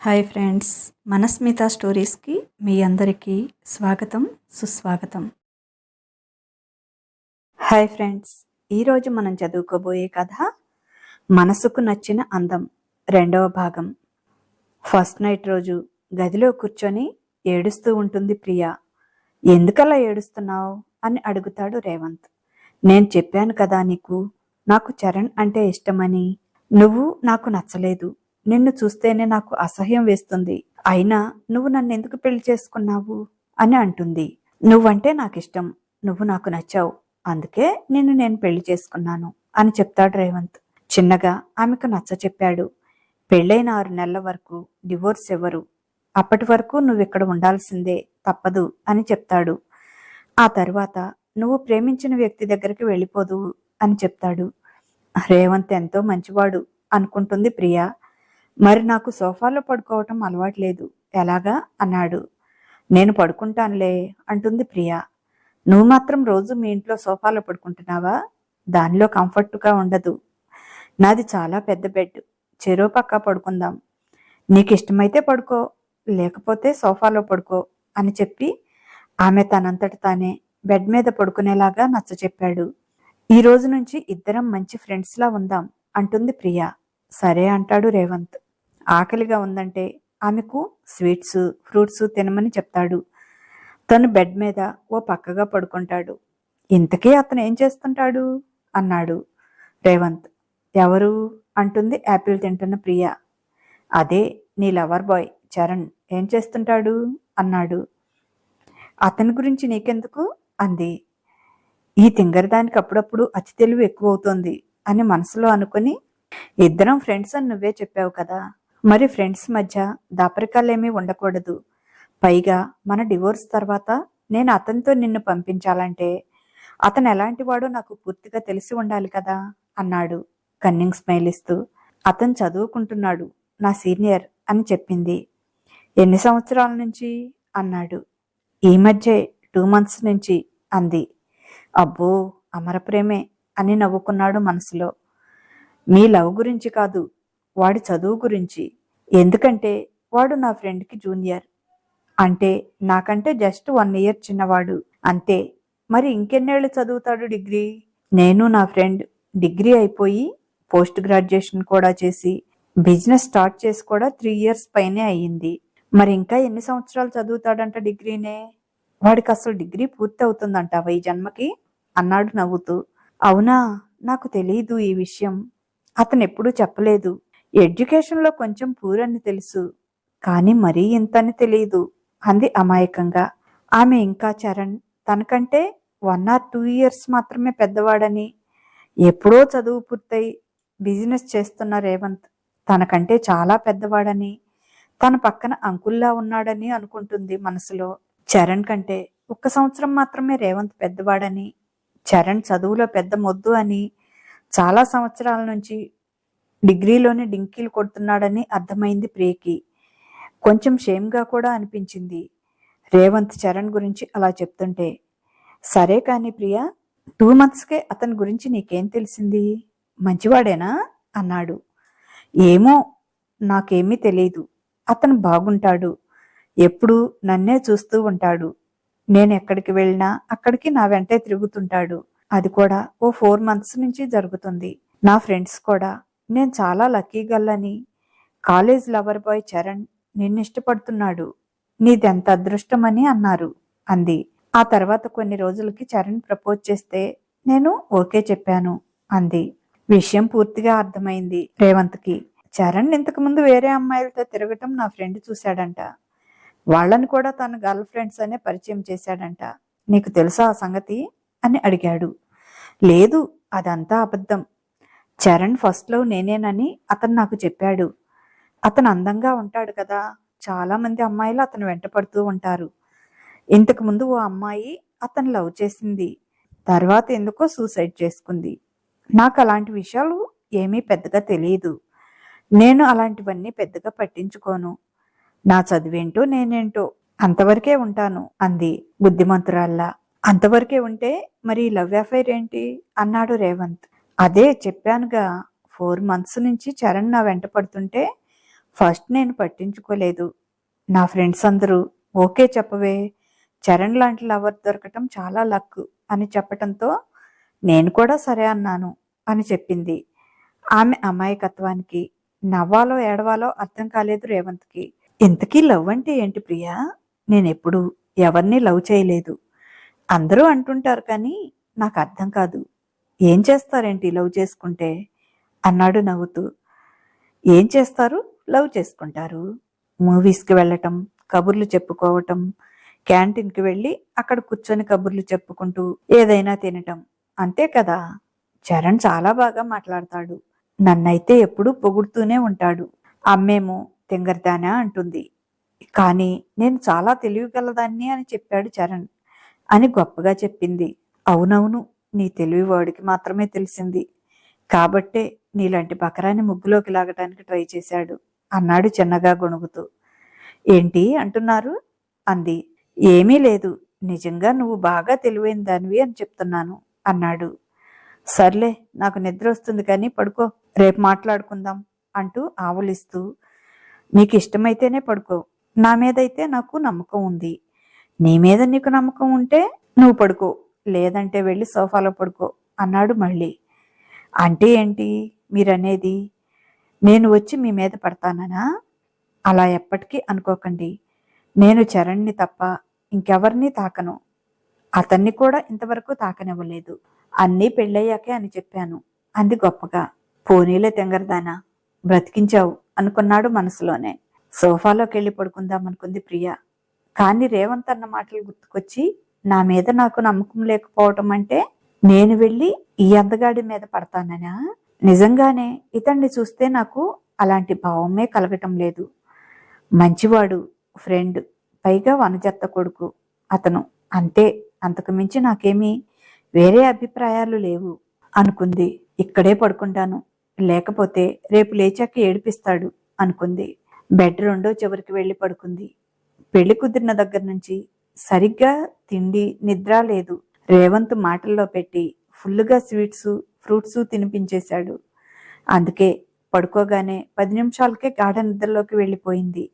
Hi friends మనస్మిత స్టోరీస్కి మీ అందరికీ స్వాగతం సుస్వాగతం. హాయ్ ఫ్రెండ్స్ ఈరోజు మనం చదువుకోబోయే కథ మనసుకు నచ్చిన అందం రెండవ భాగం. ఫస్ట్ నైట్ రోజు గదిలో కూర్చొని ఏడుస్తూ ఉంటుంది ప్రియా. ఎందుకలా ఏడుస్తున్నావు? అని అడుగుతాడు రేవంత్. నేను చెప్పాను కదా నీకు నాకు చరణ్ అంటే ఇష్టమని. నువ్వు నాకు నచ్చలేదు. నిన్ను చూస్తేనే నాకు అసహ్యం వేస్తుంది. అయినా నువ్వు నన్ను ఎందుకు పెళ్ళి చేసుకున్నావు? అని అంటుంది. నువ్వంటే నాకు ఇష్టం నువ్వు నాకు నచ్చావు. అందుకే నిన్ను నేను పెళ్ళి చేసుకున్నాను అని చెప్తాడు రేవంత్. చిన్నగా ఆమెకు నచ్చ చెప్పాడు. పెళ్ళైన ఆరు నెలల వరకు డివోర్స్ ఎవరు? అప్పటి వరకు నువ్వు ఇక్కడ ఉండాల్సిందే? తప్పదు అని చెప్తాడు. ఆ తర్వాత నువ్వు ప్రేమించిన వ్యక్తి దగ్గరికి వెళ్ళిపోదు అని చెప్తాడు. రేవంత్ ఎంతో మంచివాడు అనుకుంటుంది ప్రియా. మరి నాకు సోఫాలో పడుకోవటం అలవాట్లేదు ఎలాగా? అన్నాడు. నేను పడుకుంటానులే అంటుంది ప్రియా. నువ్వు మాత్రం రోజు మీ ఇంట్లో సోఫాలో పడుకుంటున్నావా? దానిలో కంఫర్ట్గా ఉండదు. నాది చాలా పెద్ద బెడ్. చెరో పక్క పడుకుందాం. నీకు ఇష్టమైతే పడుకో లేకపోతే సోఫాలో పడుకో అని చెప్పి ఆమె తనంతట తానే బెడ్ మీద పడుకునేలాగా నచ్చ చెప్పాడు. ఈ రోజు నుంచి ఇద్దరం మంచి ఫ్రెండ్స్లా ఉందాం అంటుంది ప్రియా. సరే అంటాడు రేవంత్. ఆకలిగా ఉందంటే ఆమెకు స్వీట్స్ ఫ్రూట్స్ తినమని చెప్తాడు. తను బెడ్ మీద ఓ పక్కగా పడుకుంటాడు. ఇంతకీ అతను ఏం చేస్తుంటాడు? అన్నాడు రేవంత్. ఎవరు? అంటుంది యాపిల్ తింటున్న ప్రియ. అదే నీ లవర్ బాయ్ చరణ్. ఏం చేస్తుంటాడు? అన్నాడు. అతని గురించి నీకెందుకు? అంది. ఈ తింగరదానికి అప్పుడప్పుడు అతి తెలివి ఎక్కువ అవుతుంది అని మనసులో అనుకుని ఇద్దరం ఫ్రెండ్స్ అని నువ్వే చెప్పావు కదా. మరి ఫ్రెండ్స్ మధ్య దాపరికాలేమీ ఉండకూడదు. పైగా మన డివోర్స్ తర్వాత నేను అతనితో నిన్ను పంపించాలంటే అతను ఎలాంటి వాడో నాకు పూర్తిగా తెలిసి ఉండాలి కదా అన్నాడు. కన్నింగ్ స్మైల్ ఇస్తూ అతను చదువుకుంటున్నాడు నా సీనియర్ అని చెప్పింది. ఎన్ని సంవత్సరాల నుంచి? అన్నాడు. ఈ మధ్య టూ మంత్స్ నుంచి అంది. అబ్బో అమర ప్రేమే అని నవ్వుకున్నాడు మనసులో. మీ లవ్ గురించి కాదు వాడి చదువు గురించి. ఎందుకంటే వాడు నా ఫ్రెండ్కి జూనియర్. అంటే నాకంటే జస్ట్ వన్ ఇయర్ చిన్నవాడు. అంతే. మరి ఇంకెన్నేళ్ళు చదువుతాడు డిగ్రీ? నేను నా ఫ్రెండ్ డిగ్రీ అయిపోయి పోస్ట్ గ్రాడ్యుయేషన్ కూడా చేసి బిజినెస్ స్టార్ట్ చేసి కూడా త్రీ ఇయర్స్ పైనే అయ్యింది. మరి ఇంకా ఎన్ని సంవత్సరాలు చదువుతాడంట డిగ్రీనే? వాడికి అసలు డిగ్రీ పూర్తి అవుతుందంటావా ఈ జన్మకి? అన్నాడు నవ్వుతూ. అవునా నాకు తెలియదు ఈ విషయం. అతను ఎప్పుడూ చెప్పలేదు. ఎడ్యుకేషన్లో కొంచెం పూరని తెలుసు కానీ మరీ ఇంతని తెలియదు అంది అమాయకంగా. ఆమె ఇంకా చరణ్ తనకంటే వన్ ఆర్ టూ ఇయర్స్ మాత్రమే పెద్దవాడని. ఎప్పుడో చదువు పూర్తయి బిజినెస్ చేస్తున్న రేవంత్ తనకంటే చాలా పెద్దవాడని. తన పక్కన అంకుల్లా ఉన్నాడని అనుకుంటుంది మనసులో. చరణ్ కంటే ఒక్క సంవత్సరం మాత్రమే రేవంత్ పెద్దవాడని. చరణ్ చదువులో పెద్ద మొద్దు అని. చాలా సంవత్సరాల నుంచి డిగ్రీలోనే డింకీలు కొడుతున్నాడని అర్థమైంది ప్రియకి. కొంచెం షేమ్గా కూడా అనిపించింది. రేవంత్ చరణ్ గురించి అలా చెప్తుంటే. సరే కానీ ప్రియా టూ మంత్స్కే అతని గురించి నీకేం తెలిసింది? మంచివాడేనా? అన్నాడు. ఏమో నాకేమీ తెలియదు అతను బాగుంటాడు. ఎప్పుడూ నన్నే చూస్తూ ఉంటాడు. నేను ఎక్కడికి వెళ్ళినా అక్కడికి నా వెంటే తిరుగుతుంటాడు. అది కూడా ఓ ఫోర్ మంత్స్ నుంచి జరుగుతుంది. నా ఫ్రెండ్స్ కూడా. నేను చాలా లక్కీ గల్లని కాలేజ్ లవర్ బాయ్ చరణ్ నిన్ను ఇష్టపడుతున్నాడు నీదెంత అదృష్టమని అన్నారు అంది. ఆ తర్వాత కొన్ని రోజులకి చరణ్ ప్రపోజ్ చేస్తే నేను ఓకే చెప్పాను అంది. విషయం పూర్తిగా అర్థమైంది రేవంత్కి. చరణ్ ఇంతకు ముందు వేరే అమ్మాయిలతో తిరగటం నా ఫ్రెండ్ చూశాడంట. వాళ్ళని కూడా తన గర్ల్ ఫ్రెండ్స్ అనే పరిచయం చేశాడంట. నీకు తెలుసా ఆ సంగతి? అని అడిగాడు. లేదు అదంతా అబద్ధం. చరణ్ ఫస్ట్లో నేనేనని అతను నాకు చెప్పాడు. అతను అందంగా ఉంటాడు కదా. చాలామంది అమ్మాయిలు అతను వెంటపడుతూ ఉంటారు. ఇంతకుముందు ఓ అమ్మాయి అతను లవ్ చేసింది. తర్వాత ఎందుకో సూసైడ్ చేసుకుంది. నాకు అలాంటి విషయాలు ఏమీ పెద్దగా తెలియదు నేను అలాంటివన్నీ పెద్దగా పట్టించుకోను. నా చదివేంటో నేనేంటో అంతవరకే ఉంటాను అంది బుద్ధిమంతురాల్లా. అంతవరకే ఉంటే మరి లవ్ అఫైర్ ఏంటి? అన్నాడు రేవంత్. అదే చెప్పానుగా ఫోర్ మంత్స్ నుంచి చరణ్ నా వెంట పడుతుంటే ఫస్ట్ నేను పట్టించుకోలేదు. నా ఫ్రెండ్స్ అందరూ ఓకే చెప్పవే చరణ్ లాంటి లవర్ దొరకటం చాలా లక్ అని చెప్పటంతో నేను కూడా సరే అన్నాను అని చెప్పింది. ఆమె అమాయకత్వానికి నవ్వాలో ఏడవాలో అర్థం కాలేదు రేవంత్కి. ఇంతకీ లవ్ అంటే ఏంటి ప్రియా? నేనెప్పుడు ఎవరిని లవ్ చేయలేదు. అందరూ అంటుంటారు కానీ నాకు అర్థం కాదు. ఏం చేస్తారేంటి లవ్ చేసుకుంటే? అన్నాడు నవ్వుతూ. ఏం చేస్తారు? లవ్ చేసుకుంటారు. మూవీస్కి వెళ్ళటం కబుర్లు చెప్పుకోవటం క్యాంటీన్కి వెళ్ళి అక్కడ కూర్చొని కబుర్లు చెప్పుకుంటూ ఏదైనా తినటం. అంతే కదా? చరణ్ చాలా బాగా మాట్లాడతాడు. నన్నైతే ఎప్పుడూ పొగుడుతూనే ఉంటాడు. అమ్మేమో తింగర్దానా అంటుంది. కానీ నేను చాలా తెలివిగలదాన్ని అని చెప్పాడు చరణ్. అని గొప్పగా చెప్పింది. అవునవును నీ తెలివి వాడికి మాత్రమే తెలిసింది. కాబట్టే నీలాంటి బకరాన్ని ముగ్గులోకి లాగటానికి ట్రై చేశాడు. అన్నాడు చిన్నగా గొణుగుతూ. ఏంటి అంటున్నారు? అంది. ఏమీ లేదు. నిజంగా నువ్వు బాగా తెలివైన దానివి అని చెప్తున్నాను అన్నాడు. సర్లే నాకు నిద్ర వస్తుంది కానీ పడుకో. రేపు మాట్లాడుకుందాం అంటూ ఆవులిస్తూ. నీకు ఇష్టమైతేనే పడుకో. నా మీదైతే నాకు నమ్మకం ఉంది. నీ మీద నీకు నమ్మకం ఉంటే నువ్వు పడుకో లేదంటే వెళ్ళి సోఫాలో పడుకో అన్నాడు మళ్ళీ. అంటే ఏంటి? మీరనేది నేను వచ్చి మీ మీద పడతాననా? అలా ఎప్పటికీ అనుకోకండి. నేను చరణ్ని తప్ప ఇంకెవరిని తాకను. అతన్ని కూడా ఇంతవరకు తాకనివ్వలేదు. అన్నీ పెళ్ళయ్యాకే అని చెప్పాను. అంది గొప్పగా. పోనీలే తెంగరదానా బ్రతికించావు అనుకున్నాడు మనసులోనే. సోఫాలోకి వెళ్ళి పడుకుందాం అనుకుంది ప్రియ. కానీ రేవంత్ అన్న మాటలు గుర్తుకొచ్చి నా మీద నాకు నమ్మకం లేకపోవటం అంటే నేను వెళ్ళి ఈ అందగాడి మీద పడతాననా? నిజంగానే ఇతన్ని చూస్తే నాకు అలాంటి భావమే కలగటం లేదు. మంచివాడు ఫ్రెండ్ పైగా వనజత్త కొడుకు. అతను అంతే అంతకు మించి నాకేమీ వేరే అభిప్రాయాలు లేవు. అనుకుంది ఇక్కడే పడుకుంటాను. లేకపోతే రేపు లేచాక ఏడిపిస్తాడు అనుకుంది. బెడ్ రెండో చివరికి వెళ్ళి పడుకుంది. పెళ్ళి కుదిరిన దగ్గర నుంచి సరిగ్గా తిండి నిద్ర లేదు. రేవంత్ మాటల్లో పెట్టి ఫుల్లుగా స్వీట్స్ ఫ్రూట్స్ తినిపించేశాడు. అందుకే పడుకోగానే పది నిమిషాలకే గాఢ నిద్రలోకి వెళ్ళిపోయింది.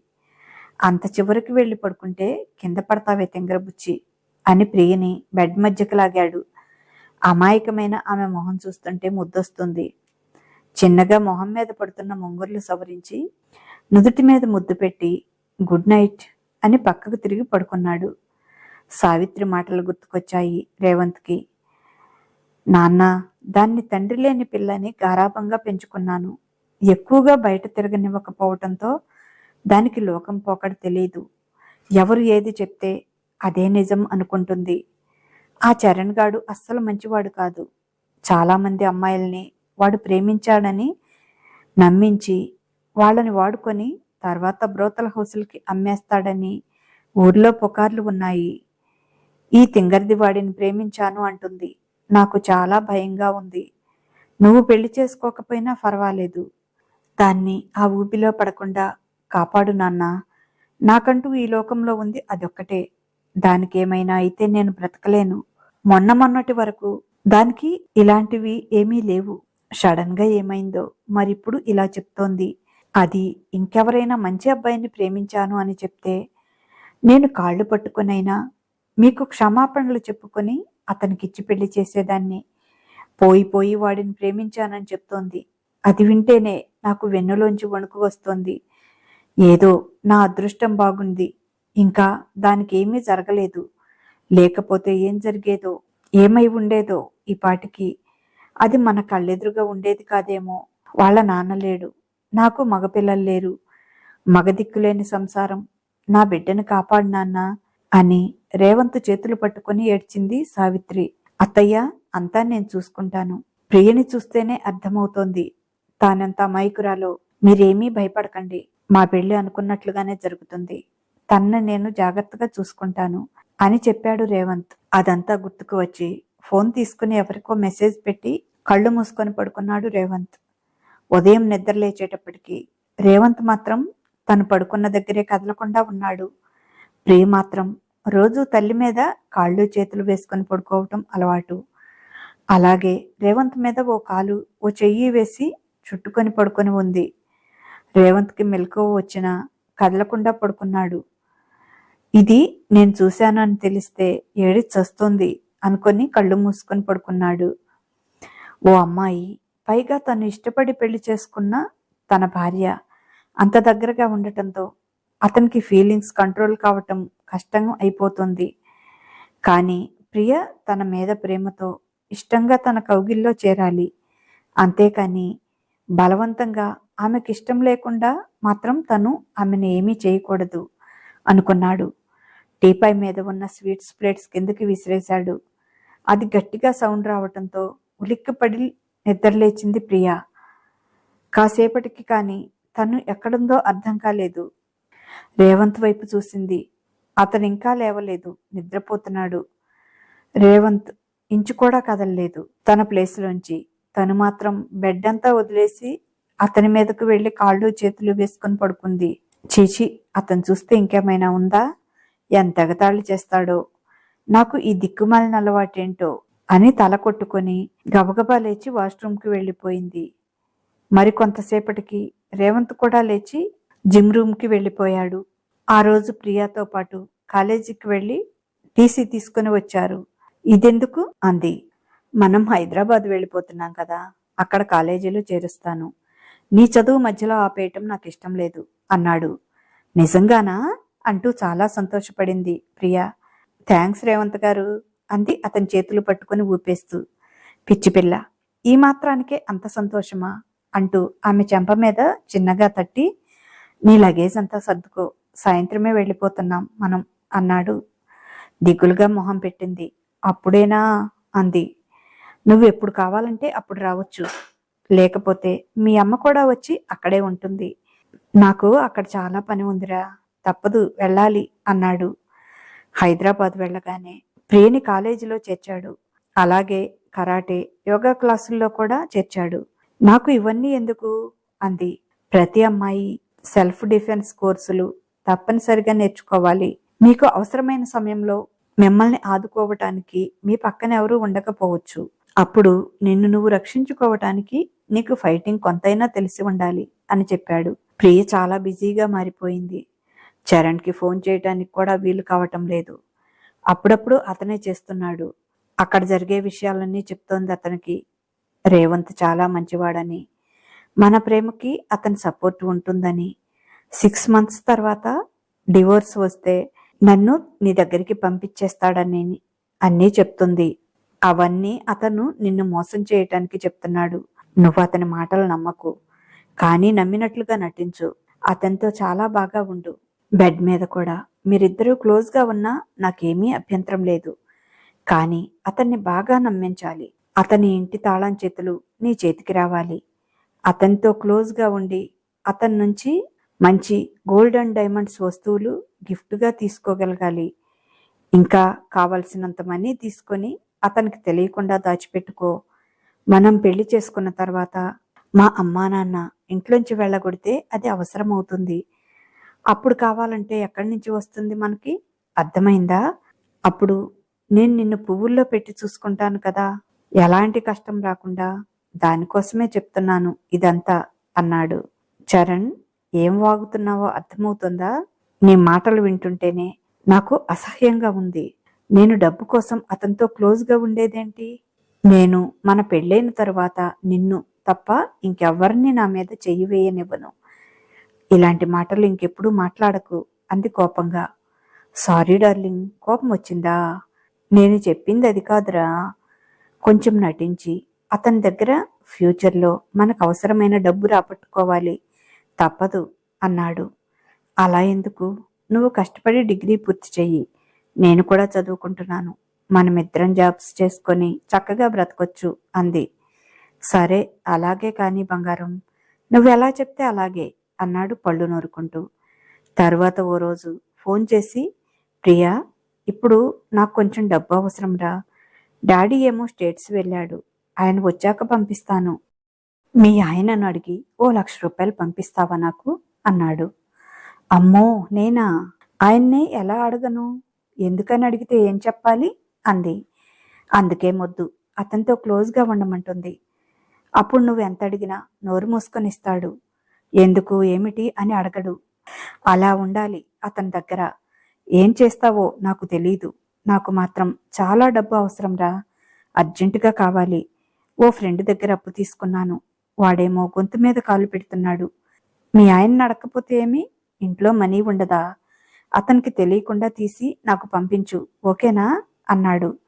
అంత చివరికి వెళ్ళి పడుకుంటే కింద పడతావే తెంగరబుచ్చి అని ప్రియని బెడ్ మధ్యకు లాగాడు. అమాయకమైన ఆమె మొహం చూస్తుంటే ముద్దొస్తుంది. చిన్నగా మొహం మీద పడుతున్న ముంగుర్లు సవరించి నుదుటి మీద ముద్దు పెట్టి గుడ్ నైట్ అని పక్కకు తిరిగి పడుకున్నాడు. సావిత్రి మాటలు గుర్తుకొచ్చాయి రేవంత్కి. నాన్న దాన్ని తండ్రి లేని పిల్లని గారాభంగా పెంచుకున్నాను. ఎక్కువగా బయట తిరగనివ్వకపోవటంతో దానికి లోకం పోకడ తెలియదు ఎవరు ఏది చెప్తే అదే నిజం అనుకుంటుంది. ఆ చరణ్ గాడు అస్సలు మంచివాడు కాదు. చాలామంది అమ్మాయిల్ని వాడు ప్రేమించాడని నమ్మించి వాళ్ళని వాడుకొని తర్వాత బ్రోతల హౌసులకి అమ్మేస్తాడని ఊర్లో పుకార్లు ఉన్నాయి. ఈ తింగర్ది వాడిని ప్రేమించాను అంటుంది. నాకు చాలా భయంగా ఉంది. నువ్వు పెళ్ళి చేసుకోకపోయినా పర్వాలేదు దాన్ని ఆ ఊపిలో పడకుండా కాపాడు నాన్న. నాకంటూ ఈ లోకంలో ఉంది అదొక్కటే. దానికి ఏమైనా అయితే నేను బ్రతకలేను. మొన్న మొన్నటి వరకు దానికి ఇలాంటివి ఏమీ లేవు. సడన్గా ఏమైందో మరిప్పుడు ఇలా చెప్తోంది. అది ఇంకెవరైనా మంచి అబ్బాయిని ప్రేమించాను అని చెప్తే నేను కాళ్ళు పట్టుకునైనా మీకు క్షమాపణలు చెప్పుకొని అతనికిచ్చి పెళ్ళి చేసేదాన్ని. పోయి పోయి వాడిని ప్రేమించానని చెప్తోంది. అది వింటేనే నాకు వెన్నులోంచి వణుకు వస్తోంది. ఏదో నా అదృష్టం బాగుంది. ఇంకా దానికి ఏమీ జరగలేదు. లేకపోతే ఏం జరిగేదో ఏమై ఉండేదో ఈ పాటికి అది మన కళ్ళెదురుగా ఉండేది కాదేమో. వాళ్ళ నాన్న లేడు. నాకు మగపిల్లలు లేరు. మగదిక్కులేని సంసారం. నా బిడ్డను కాపాడినాన్నా అని రేవంత్ చేతులు పట్టుకొని ఏడ్చింది సావిత్రి. అత్తయ్య అంతా నేను చూసుకుంటాను. ప్రియని చూస్తేనే అర్థమవుతోంది. తానంత అమాయకురాలో. మీరేమీ భయపడకండి. మా పెళ్ళి అనుకున్నట్లుగానే జరుగుతుంది. తన్ను నేను జాగ్రత్తగా చూసుకుంటాను అని చెప్పాడు రేవంత్. అదంతా గుర్తుకు వచ్చి ఫోన్ తీసుకుని ఎవరికో మెసేజ్ పెట్టి కళ్ళు మూసుకొని పడుకున్నాడు రేవంత్. ఉదయం నిద్ర లేచేటప్పటికి రేవంత్ మాత్రం తను పడుకున్న దగ్గరే కదలకుండా ఉన్నాడు. ప్రియ మాత్రం రోజు తల్లి మీద కాళ్ళు చేతులు వేసుకొని పడుకోవటం అలవాటు. అలాగే రేవంత్ మీద ఓ కాలు ఓ చెయ్యి వేసి చుట్టుకొని పడుకొని ఉంది. రేవంత్కి మెలకువ వచ్చినా కదలకుండా పడుకున్నాడు. ఇది నేను చూశాను అని తెలిస్తే ఏడి చస్తుంది అనుకొని కళ్ళు మూసుకొని పడుకున్నాడు. ఓ అమ్మాయి పైగా తను ఇష్టపడి పెళ్ళి చేసుకున్న తన భార్య అంత దగ్గరగా ఉండటంతో అతనికి ఫీలింగ్స్ కంట్రోల్ కావటం కష్టం అయిపోతుంది. కానీ ప్రియ తన మీద ప్రేమతో ఇష్టంగా తన కౌగిల్లో చేరాలి. అంతేకాని బలవంతంగా ఆమెకి ఇష్టం లేకుండా మాత్రం తను ఆమెను ఏమీ చేయకూడదు అనుకున్నాడు. టీపై మీద ఉన్న స్వీట్స్ ప్లేట్స్ కిందకి విసిరేశాడు. అది గట్టిగా సౌండ్ రావటంతో ఉలిక్కిపడి నిద్రలేచింది ప్రియ. కాసేపటికి కానీ తను ఎక్కడుందో అర్థం కాలేదు. రేవంత్ వైపు చూసింది. అతను ఇంకా లేవలేదు. నిద్రపోతున్నాడు. రేవంత్ ఇంచు కూడా కదలలేదు. తన ప్లేస్లోంచి. తను మాత్రం బెడ్ అంతా వదిలేసి అతని మీదకు వెళ్ళి కాళ్ళు చేతులు వేసుకొని పడుకుంది. చీచి అతను చూస్తే ఇంకేమైనా ఉందా? ఎంత ఎగతాళి చేస్తాడో. నాకు ఈ దిక్కుమాలిన అలవాటేంటో అని తల కొట్టుకొని గబగబా లేచి వాష్రూమ్కి వెళ్ళిపోయింది. మరి కొంతసేపటికి రేవంత్ కూడా లేచి జిమ్ రూమ్కి వెళ్ళిపోయాడు. ఆ రోజు ప్రియాతో పాటు కాలేజీకి వెళ్ళి టీసీ తీసుకుని వచ్చారు. ఇదెందుకు? అంది. మనం హైదరాబాద్ వెళ్ళిపోతున్నాం కదా అక్కడ కాలేజీలో చేరుస్తాను. నీ చదువు మధ్యలో ఆపేయటం నాకు ఇష్టం లేదు అన్నాడు. నిజంగానా? అంటూ చాలా సంతోషపడింది ప్రియా. థ్యాంక్స్ రేవంత్ గారు అంది అతని చేతులు పట్టుకొని ఊపేస్తూ. పిచ్చిపిల్ల ఈ మాత్రానికే అంత సంతోషమా? అంటూ ఆమె చెంప మీద చిన్నగా తట్టి నీ లగేజ్ అంతా సర్దుకో సాయంత్రమే వెళ్ళిపోతున్నాం మనం అన్నాడు. దిగులుగా మొహం పెట్టింది. అప్పుడేనా? అంది. నువ్వు ఎప్పుడు కావాలంటే అప్పుడు రావచ్చు. లేకపోతే మీ అమ్మ కూడా వచ్చి అక్కడే ఉంటుంది. నాకు అక్కడ చాలా పని ఉందిరా తప్పదు వెళ్ళాలి అన్నాడు. హైదరాబాద్ వెళ్ళగానే ప్రియని కాలేజీలో చేర్చాడు. అలాగే కరాటే యోగా క్లాసుల్లో కూడా చేర్చాడు. నాకు ఇవన్నీ ఎందుకు? అంది. ప్రతి అమ్మాయి సెల్ఫ్ డిఫెన్స్ కోర్సులు తప్పనిసరిగా నేర్చుకోవాలి. మీకు అవసరమైన సమయంలో మిమ్మల్ని ఆదుకోవటానికి మీ పక్కన ఎవరూ ఉండకపోవచ్చు. అప్పుడు నిన్ను నువ్వు రక్షించుకోవటానికి నీకు ఫైటింగ్ కొంతైనా తెలిసి ఉండాలి అని చెప్పాడు. ప్రియ చాలా బిజీగా మారిపోయింది. చరణ్కి ఫోన్ చేయటానికి కూడా వీలు కావటం లేదు. అప్పుడప్పుడు అతనే చేస్తున్నాడు. అక్కడ జరిగే విషయాలన్నీ చెప్తోంది అతనికి. రేవంత్ చాలా మంచివాడని. మన ప్రేమకి అతని సపోర్ట్ ఉంటుందని. సిక్స్ మంత్స్ తర్వాత డివోర్స్ వస్తే నన్ను నీ దగ్గరికి పంపించేస్తాడని అన్నీ చెప్తుంది. అవన్నీ అతను నిన్ను మోసం చేయటానికి చెప్తున్నాడు. నువ్వు అతని మాటలు నమ్మకు. కానీ నమ్మినట్లుగా నటించు. అతనితో చాలా బాగా ఉండు. బెడ్ మీద కూడా. మీరిద్దరూ క్లోజ్గా ఉన్నా నాకేమీ అభ్యంతరం లేదు. కానీ అతన్ని బాగా నమ్మించాలి. అతని ఇంటి తాళం చేతులు నీ చేతికి రావాలి. అతనితో క్లోజ్గా ఉండి అతని నుంచి మంచి గోల్డ్ అండ్ డైమండ్స్ వస్తువులు గిఫ్ట్గా తీసుకోగలగాలి. ఇంకా కావలసినంత మనీ తీసుకొని అతనికి తెలియకుండా దాచిపెట్టుకో. మనం పెళ్ళి చేసుకున్న తర్వాత మా అమ్మా నాన్న ఇంట్లోంచి వెళ్ళగొడితే అది అవసరం అవుతుంది అప్పుడు కావాలంటే ఎక్కడి నుంచి వస్తుంది మనకి? అర్థమైందా? అప్పుడు నేను నిన్ను పువ్వుల్లో పెట్టి చూసుకుంటాను కదా. ఎలాంటి కష్టం రాకుండా దానికోసమే చెప్తున్నాను ఇదంతా అన్నాడు చరణ్. ఏం వాగుతున్నావో అర్థమవుతుందా? నీ మాటలు వింటుంటేనే నాకు అసహ్యంగా ఉంది. నేను డబ్బు కోసం అతనితో క్లోజ్గా ఉండేదేంటి? నేను మన పెళ్ళైన తరువాత నిన్ను తప్ప ఇంకెవ్వరిని నా మీద చెయ్యి వేయనివ్వను. ఇలాంటి మాటలు ఇంకెప్పుడు మాట్లాడకు అంది కోపంగా. సారీ డార్లింగ్ కోపం వచ్చిందా? నేను చెప్పింది అది కాదురా. కొంచెం నటించి అతని దగ్గర ఫ్యూచర్లో మనకు అవసరమైన డబ్బు రాబట్టుకోవాలి. తప్పదు అన్నాడు. అలా ఎందుకు? నువ్వు కష్టపడి డిగ్రీ పూర్తి చెయ్యి. నేను కూడా చదువుకుంటున్నాను. మనమిద్దరం జాబ్స్ చేసుకొని చక్కగా బ్రతకొచ్చు అంది. సరే అలాగే కానీ బంగారం. నువ్వు ఎలా చెప్తే అలాగే అన్నాడు పళ్ళు నూరుకుంటూ. తర్వాత ఓ రోజు ఫోన్ చేసి ప్రియా ఇప్పుడు నాకు కొంచెం డబ్బు అవసరం రా డాడీ ఏమో స్టేట్స్ వెళ్ళాడు. ఆయన వచ్చాక పంపిస్తాను. మీ ఆయనను అడిగి ఓ లక్ష రూపాయలు పంపిస్తావా నాకు? అన్నాడు. అమ్మో నేనా? ఆయన్నే ఎలా అడగను? ఎందుకని అడిగితే ఏం చెప్పాలి? అంది. అందుకే మొద్దు అతనితో క్లోజ్గా ఉండమంటుంది. అప్పుడు నువ్వు ఎంత అడిగినా నోరు మూసుకొని ఇస్తాడు. ఎందుకు ఏమిటి అని అడగడు. అలా ఉండాలి అతని దగ్గర. ఏం చేస్తావో నాకు తెలీదు. నాకు మాత్రం చాలా డబ్బు అవసరంరా. అర్జెంటుగా కావాలి. ఓ ఫ్రెండ్ దగ్గర అప్పు తీసుకున్నాను. వాడేమో గొంతు మీద కాలు పెడుతున్నాడు. మీ ఆయన నడకపోతే ఏమి? ఇంట్లో మనీ ఉండదా? అతనికి తెలియకుండా తీసి నాకు పంపించు ఓకేనా? అన్నాడు.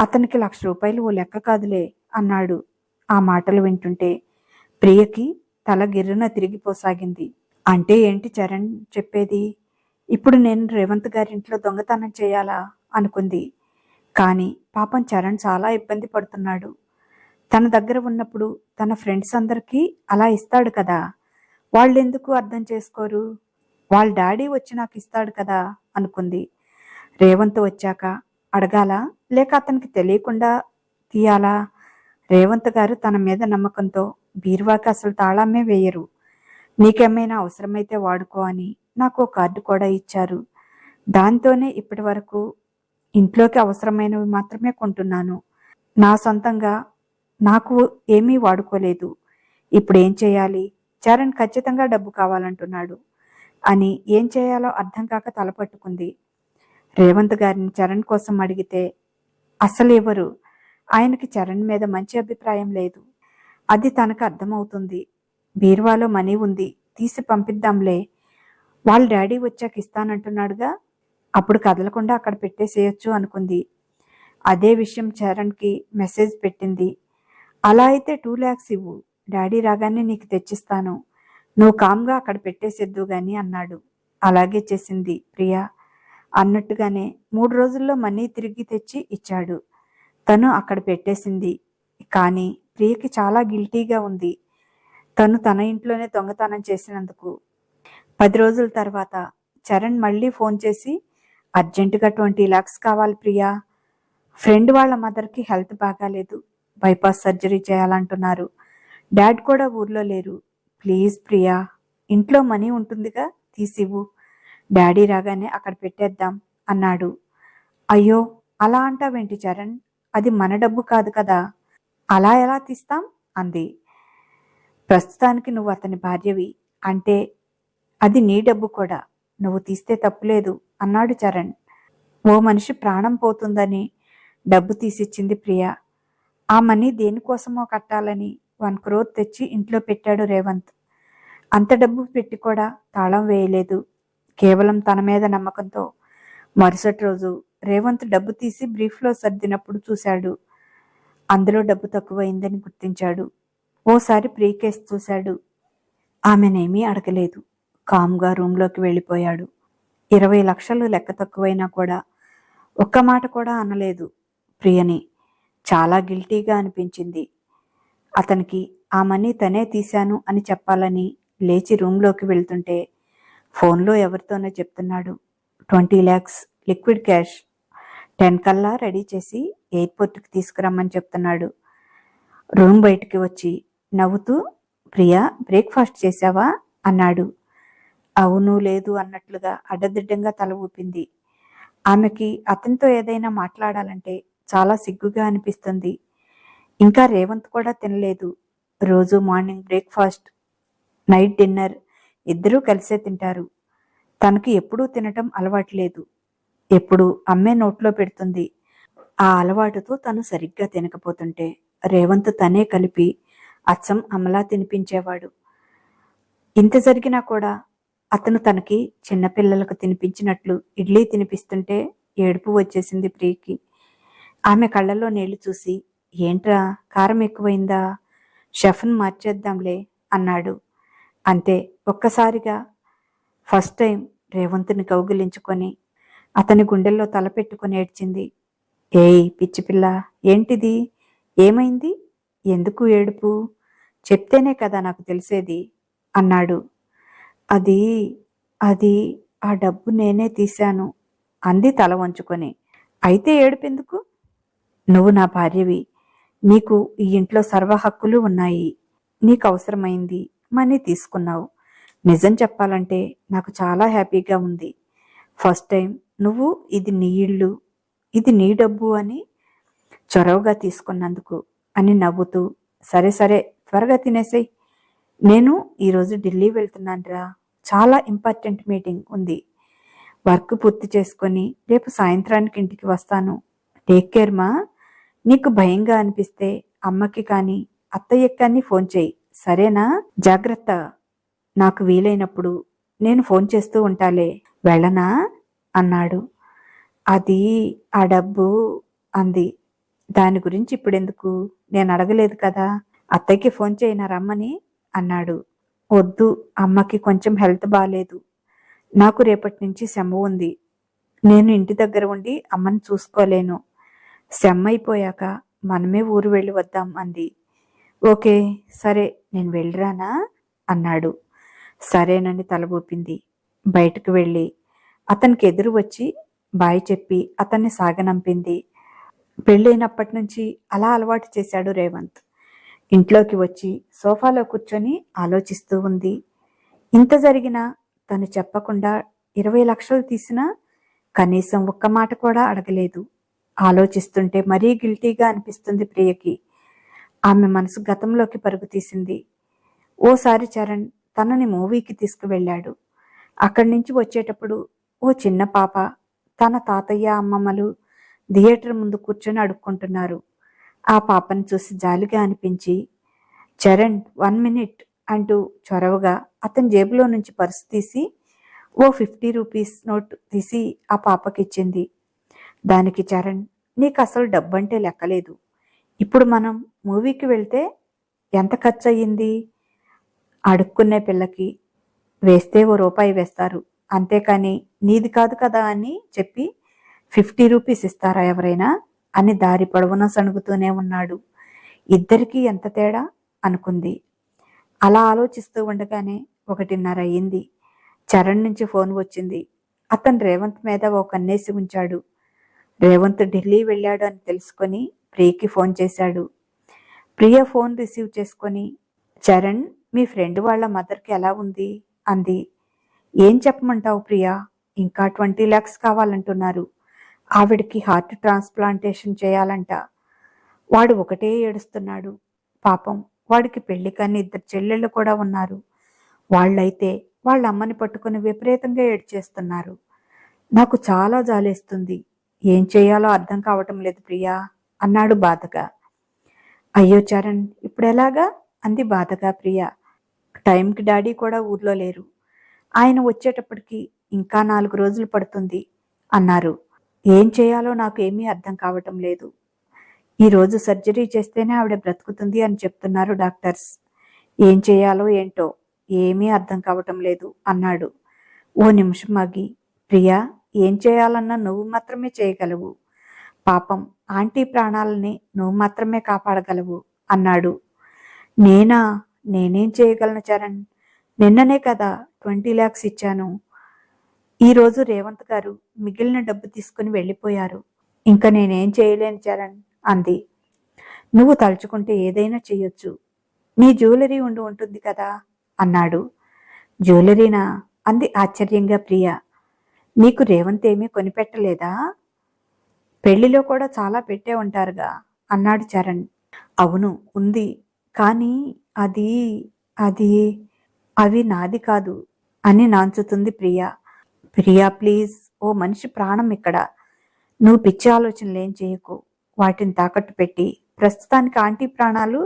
అతనికి లక్ష రూపాయలు ఓ లెక్క కాదులే అన్నాడు ఆ మాటలు వింటుంటే. ప్రియకి తల గిర్రున తిరిగిపోసాగింది. అంటే ఏంటి చరణ్ చెప్పేది? ఇప్పుడు నేను రేవంత్ గారింట్లో దొంగతనం చేయాలా? అనుకుంది. కానీ పాపం చరణ్ చాలా ఇబ్బంది పడుతున్నాడు. తన దగ్గర ఉన్నప్పుడు తన ఫ్రెండ్స్ అందరికీ అలా ఇస్తాడు కదా. వాళ్ళు ఎందుకు అర్థం చేసుకోరు? వాళ్ళ డాడీ వచ్చి నాకు ఇస్తాడు కదా అనుకుంది. రేవంత్ వచ్చాక అడగాలా లేక అతనికి తెలియకుండా తీయాలా? రేవంత్ గారు తన మీద నమ్మకంతో బీరువాకి అసలు తాళామే వేయరు. నీకేమైనా అవసరమైతే వాడుకో అని నాకు ఓ కార్డు కూడా ఇచ్చారు. దాంతోనే ఇప్పటి వరకు ఇంట్లోకి అవసరమైనవి మాత్రమే కొంటున్నాను. నా సొంతంగా నాకు ఏమీ వాడుకోలేదు. ఇప్పుడు ఏం చేయాలి? చరణ్ ఖచ్చితంగా డబ్బు కావాలంటున్నాడు. అని ఏం చేయాలో అర్థం కాక తలపట్టుకుంది రేవంత్ గారిని చరణ్ కోసం అడిగితే అసలు ఎవరు ఆయనకి చరణ్ మీద మంచి అభిప్రాయం లేదు. అది తనకు అర్థమవుతుంది. బీరువాలో మనీ ఉంది. తీసి పంపిద్దాంలే. వాళ్ళ డాడీ వచ్చాక ఇస్తానంటున్నాడుగా. అప్పుడు కదలకుండా అక్కడ పెట్టేసేయచ్చు అనుకుంది. అదే విషయం చరణ్కి మెసేజ్ పెట్టింది. అలా అయితే టూ ల్యాక్స్ ఇవ్వు. డాడీ రాగానే నీకు తెచ్చిస్తాను. నువ్వు కామ్గా అక్కడ పెట్టేసేద్దు గాని అన్నాడు. అలాగే చేసింది ప్రియా. అన్నట్టుగానే మూడు రోజుల్లో మనీ తిరిగి తెచ్చి ఇచ్చాడు. తను అక్కడ పెట్టేసింది. కానీ ప్రియకి చాలా గిల్టీగా ఉంది. తను తన ఇంట్లోనే దొంగతనం చేసినందుకు. పది రోజుల తర్వాత చరణ్ మళ్ళీ ఫోన్ చేసి అర్జెంటుగా ట్వంటీ ల్యాక్స్ కావాలి ప్రియా. ఫ్రెండ్ వాళ్ళ మదర్కి హెల్త్ బాగాలేదు. Bypass surgery చేయాలంటున్నారు. డాడ్ కూడా ఊర్లో లేరు. ప్లీజ్ ప్రియా ఇంట్లో మనీ ఉంటుందిగా తీసివ్వు. డాడీ రాగానే అక్కడ పెట్టేద్దాం అన్నాడు. అయ్యో అలా అంటావేంటి చరణ్? అది మన డబ్బు కాదు కదా. అలా ఎలా తీస్తాం? అంది. ప్రస్తుతానికి నువ్వు అతని భార్యవి. అంటే అది నీ డబ్బు కూడా. నువ్వు తీస్తే తప్పులేదు అన్నాడు చరణ్. ఓ మనిషి ప్రాణం పోతుందని డబ్బు తీసిచ్చింది ప్రియ. ఆ మనీ దేనికోసమో కట్టాలని వన్ క్రోర్ తెచ్చి ఇంట్లో పెట్టాడు రేవంత్. అంత డబ్బు పెట్టి కూడా తాళం వేయలేదు. కేవలం తన మీద నమ్మకంతో మరుసటి రోజు రేవంత్ డబ్బు తీసి బ్రీఫ్లో సర్దినప్పుడు చూశాడు. అందులో డబ్బు తక్కువైందని గుర్తించాడు. ఓసారి ప్రీకేస్ చూశాడు. ఆమెనేమీ అడగలేదు. కామ్గా రూంలోకి వెళ్ళిపోయాడు. ఇరవై లక్షలు లెక్క తక్కువైనా కూడా ఒక్క మాట కూడా అనలేదు ప్రియని. చాలా గిల్టీగా అనిపించింది. అతనికి ఆ మనీ తనే తీశాను అని చెప్పాలని లేచి రూంలోకి వెళ్తుంటే ఫోన్లో ఎవరితోనో చెప్తున్నాడు. Twenty lakhs liquid cash ten కల్లా రెడీ చేసి ఎయిర్పోర్ట్కి తీసుకురమ్మని చెప్తున్నాడు. రూమ్ బయటికి వచ్చి నవ్వుతూ ప్రియా బ్రేక్ఫాస్ట్ చేశావా? అన్నాడు. అవును లేదు అన్నట్లుగా అడ్డదిడ్డంగా తల ఊపింది. ఆమెకి అతనితో ఏదైనా మాట్లాడాలంటే చాలా సిగ్గుగా అనిపిస్తుంది. ఇంకా రేవంత్ కూడా తినలేదు. రోజు మార్నింగ్ బ్రేక్ఫాస్ట్ నైట్ డిన్నర్ ఇద్దరూ కలిసే తింటారు. తనకి ఎప్పుడూ తినటం అలవాట్లేదు. ఎప్పుడు అమ్మే నోట్లో పెడుతుంది. ఆ అలవాటుతో తను సరిగ్గా తినకపోతుంటే రేవంత్ తనే కలిపి అచ్చం అమలా తినిపించేవాడు. ఇంత జరిగినా కూడా అతను తనకి చిన్నపిల్లలకు తినిపించినట్లు ఇడ్లీ తినిపిస్తుంటే ఏడుపు వచ్చేసింది ప్రియకి. ఆమె కళ్ళల్లో నీళ్ళు చూసి ఏంట్రా కారం ఎక్కువైందా? షెఫ్ను మార్చేద్దాంలే అన్నాడు. అంతే ఒక్కసారిగా. ఫస్ట్ టైం రేవంతుని కౌగిలించుకొని అతని గుండెల్లో తలపెట్టుకుని ఏడ్చింది. ఏయ్ పిచ్చిపిల్ల ఏంటిది? ఏమైంది? ఎందుకు ఏడుపు? చెప్తేనే కదా నాకు తెలిసేది అన్నాడు. అది అది ఆ డబ్బు నేనే తీశాను అంది తల వంచుకొని. అయితే ఏడుపెందుకు? నువ్వు నా భార్యవి. నీకు ఈ ఇంట్లో సర్వ హక్కులు ఉన్నాయి. నీకు అవసరమైంది మనీ తీసుకున్నావు. నిజం చెప్పాలంటే నాకు చాలా హ్యాపీగా ఉంది. ఫస్ట్ టైం నువ్వు ఇది నీ ఇల్లు ఇది నీ డబ్బు అని చొరవగా తీసుకున్నందుకు అని నవ్వుతూ సరే సరే త్వరగా తినేసేయ్. నేను ఈరోజు ఢిల్లీ వెళ్తున్నానురా. చాలా ఇంపార్టెంట్ మీటింగ్ ఉంది. వర్క్ పూర్తి చేసుకొని రేపు సాయంత్రానికి ఇంటికి వస్తాను. టేక్ కేర్ మా. నీకు భయంగా అనిపిస్తే అమ్మకి కానీ అత్తయ్యకి కానీ ఫోన్ చేయి. సరేనా? జాగ్రత్త. నాకు వీలైనప్పుడు నేను ఫోన్ చేస్తూ ఉంటాలే. వెళ్ళనా? అన్నాడు. అది ఆ డబ్బు అంది. దాని గురించి ఇప్పుడెందుకు? నేను అడగలేదు కదా. అత్తయ్యకి ఫోన్ చేయనా రమ్మని? అన్నాడు. వద్దు అమ్మకి కొంచెం హెల్త్ బాగాలేదు నాకు రేపటి నుంచి శమ ఉంది. నేను ఇంటి దగ్గర ఉండి అమ్మని చూసుకోలేను. సెమ్మైపోయాక అయిపోయాక మనమే ఊరు వెళ్ళి వద్దాం అంది. ఓకే సరే నేను వెళ్ళిరానా? అన్నాడు. సరేనని తలబూపింది బయటకు వెళ్ళి అతనికి ఎదురు వచ్చి బాయ్ చెప్పి అతన్ని సాగనంపింది. పెళ్ళైనప్పటి నుంచి అలా అలవాటు చేశాడు రేవంత్. ఇంట్లోకి వచ్చి సోఫాలో కూర్చొని ఆలోచిస్తూ ఉంది. ఇంత జరిగినా తను చెప్పకుండా ఇరవై లక్షలు తీసినా కనీసం ఒక్క మాట కూడా అడగలేదు. ఆలోచిస్తుంటే మరీ గిల్టీగా అనిపిస్తుంది ప్రియకి. ఆమె మనసు గతంలోకి పరుగు తీసింది. ఓసారి చరణ్ తనని మూవీకి తీసుకువెళ్ళాడు. అక్కడి నుంచి వచ్చేటప్పుడు ఓ చిన్న పాప తన తాతయ్య అమ్మమ్మలు థియేటర్ ముందు కూర్చొని అడుక్కుంటున్నారు. ఆ పాపను చూసి జాలిగా అనిపించి చరణ్ వన్ మినిట్ అంటూ చొరవగా అతని జేబులో నుంచి పర్సు తీసి ఓ ఫిఫ్టీ రూపీస్ నోట్ తీసి ఆ పాపకిచ్చింది. దానికి చరణ్ నీకు అసలు డబ్బంటే లెక్కలేదు. ఇప్పుడు మనం మూవీకి వెళ్తే ఎంత ఖర్చు అయ్యింది అడుక్కునే పిల్లకి వేస్తే ఓ రూపాయి వేస్తారు. అంతేకాని నీది కాదు కదా అని చెప్పి ఫిఫ్టీ రూపీస్ ఇస్తారా ఎవరైనా? అని దారి పొడవున సణుగుతూనే ఉన్నాడు. ఇద్దరికీ ఎంత తేడా? అనుకుంది. అలా ఆలోచిస్తూ ఉండగానే ఒకటిన్నర అయ్యింది. చరణ్ నుంచి ఫోన్ వచ్చింది. అతను రేవంత్ మీద ఓ కన్నేసి ఉంచాడు. రేవంత్ ఢిల్లీ వెళ్ళాడు అని తెలుసుకొని ప్రియకి ఫోన్ చేశాడు. ప్రియ ఫోన్ రిసీవ్ చేసుకొని చరణ్ మీ ఫ్రెండ్ వాళ్ళ మదర్కి ఎలా ఉంది? అంది. ఏం చెప్పమంటావు ప్రియా? ఇంకా ట్వంటీ ల్యాక్స్ కావాలంటున్నారు. ఆవిడకి హార్ట్ ట్రాన్స్ప్లాంటేషన్ చేయాలంట. వాడు ఒకటే ఏడుస్తున్నాడు. పాపం వాడికి పెళ్ళి కానీ ఇద్దరు చెల్లెళ్ళు కూడా ఉన్నారు. వాళ్ళైతే వాళ్ళ అమ్మని పట్టుకుని విపరీతంగా ఏడ్చేస్తున్నారు. నాకు చాలా జాలేస్తుంది. ఏం చేయాలో అర్థం కావటం లేదు ప్రియా అన్నాడు బాధగా. అయ్యో చరణ్ ఇప్పుడు ఎలాగా? అంది బాధగా ప్రియా. టైంకి డాడీ కూడా ఊర్లో లేరు. ఆయన వచ్చేటప్పటికి ఇంకా నాలుగు రోజులు పడుతుంది అన్నారు. ఏం చేయాలో నాకు ఏమీ అర్థం కావటం లేదు. ఈరోజు సర్జరీ చేస్తేనే ఆవిడ బ్రతుకుతుంది అని చెప్తున్నారు డాక్టర్స్. ఏం చేయాలో ఏంటో ఏమీ అర్థం కావటం లేదు అన్నాడు. ఓ నిమిషం ఆగి. ప్రియా ఏం చేయాలన్నా నువ్వు మాత్రమే చేయగలవు. పాపం ఆంటీ ప్రాణాలని నువ్వు మాత్రమే కాపాడగలవు అన్నాడు. నేనా? నేనేం చేయగలను చరణ్? నిన్ననే కదా ట్వంటీ ల్యాక్స్ ఇచ్చాను. ఈరోజు రేవంత్ గారు మిగిలిన డబ్బు తీసుకుని వెళ్ళిపోయారు. ఇంకా నేనేం చేయలేను చరణ్ అంది. నువ్వు తలుచుకుంటే ఏదైనా చేయొచ్చు నీ జ్యువెలరీ ఉండి ఉంటుంది కదా అన్నాడు. జ్యువెలరీనా? అంది ఆశ్చర్యంగా ప్రియ. నీకు రేవంత్ ఏమీ కొనిపెట్టలేదా? పెళ్ళిలో కూడా చాలా పెట్టే ఉంటారుగా అన్నాడు చరణ్. అవును ఉంది. కానీ అది అది అవి నాది కాదు అని నాంచుతుంది ప్రియా. ప్రియా ప్లీజ్. ఓ మనిషి ప్రాణం ఇక్కడ. నువ్వు పిచ్చి ఆలోచనలు ఏం చేయకు. వాటిని తాకట్టు పెట్టి. ప్రస్తుతానికి ఆంటీ ప్రాణాలు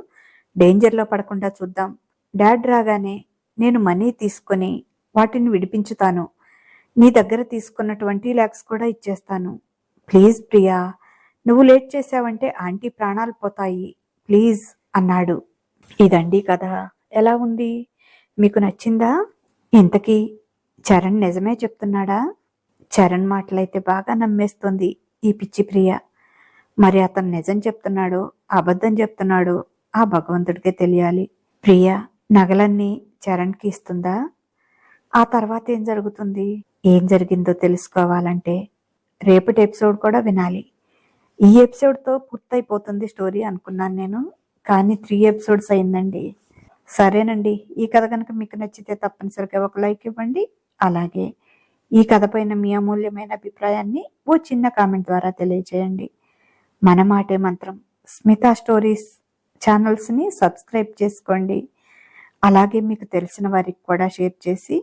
డేంజర్లో పడకుండా చూద్దాం. డాడ్ రాగానే నేను మనీ తీసుకొని వాటిని విడిపించుతాను. నీ దగ్గర తీసుకున్న ట్వంటీ ల్యాక్స్ కూడా ఇచ్చేస్తాను. ప్లీజ్ ప్రియా నువ్వు లేట్ చేసావంటే ఆంటీ ప్రాణాలు పోతాయి. ప్లీజ్ అన్నాడు. ఇదండి కథ. ఎలా ఉంది? మీకు నచ్చిందా? ఇంతకీ చరణ్ నిజమే చెప్తున్నాడా? చరణ్ మాటలైతే బాగా నమ్మేస్తుంది ఈ పిచ్చి ప్రియ. మరి అతను నిజం చెప్తున్నాడు అబద్ధం చెప్తున్నాడు ఆ భగవంతుడికే తెలియాలి. ప్రియ నగలన్నీ చరణ్కి ఇస్తుందా? ఆ తర్వాత ఏం జరుగుతుంది? ఏం జరిగిందో తెలుసుకోవాలంటే రేపటి ఎపిసోడ్ కూడా వినాలి. ఈ ఎపిసోడ్తో పూర్తయిపోతుంది స్టోరీ అనుకున్నాను నేను కానీ త్రీ ఎపిసోడ్స్ అయిందండి. సరేనండి ఈ కథ కనుక మీకు నచ్చితే తప్పనిసరిగా ఒక లైక్ ఇవ్వండి. అలాగే ఈ కథ పైన మీ అమూల్యమైన అభిప్రాయాన్ని ఓ చిన్న కామెంట్ ద్వారా తెలియజేయండి. మన మాటే మంత్రం స్మిత స్టోరీస్ ఛానల్స్ని సబ్స్క్రైబ్ చేసుకోండి. అలాగే మీకు తెలిసిన వారికి కూడా షేర్ చేసి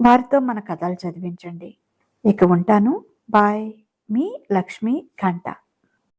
వారితో మన కథలు చదివించండి. ఇక ఉంటాను. బాయ్. మీ లక్ష్మి కంట